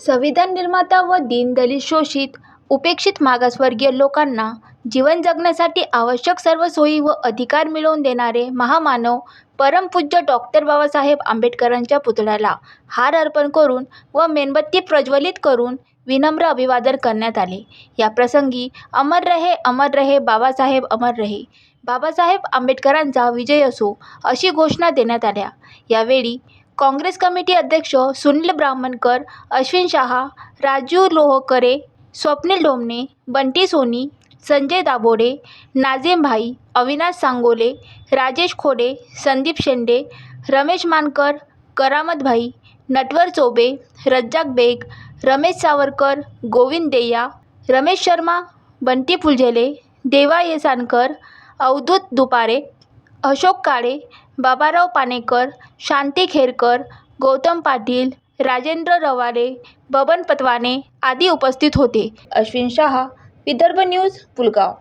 संविधान निर्माता व दीनदलित शोषित उपेक्षित मागासवर्गीय लोकांना जीवन जगण्यासाठी आवश्यक सर्व सोयी व अधिकार मिळवून देणारे महामानव परमपूज्य डॉक्टर बाबासाहेब आंबेडकरांच्या पुतळ्याला हार अर्पण करून व मेणबत्ती प्रज्वलित करून विनम्र अभिवादन करण्यात आले. या प्रसंगी अमर रहे अमर रहे बाबासाहेब अमर रहे बाबासाहेब आंबेडकरांचा विजय असो अशी घोषणा देण्यात आल्या. यावेळी काँग्रेस कमिटी अध्यक्ष सुनील ब्राह्मणकर अश्विन शहा राजू लोहकरे स्वप्नील डोमणे बंटी सोनी संजय दाबोडे नाझीम भाई अविनाश सांगोले राजेश खोडे संदीप शेंडे रमेश मानकर करामत भाई नटवर चोबे रज्जाक बेग रमेश सावरकर गोविंद देया रमेश शर्मा बंटी फुलझेले देवा येसानकर अवधूत दुपारे अशोक काळे बाबाराव पानेकर शांती खेरकर गौतम पाटील राजेंद्र रवाले बबन पतवाने आदी उपस्थित होते. अश्विन शहा विदर्भ न्यूज पुलगाव.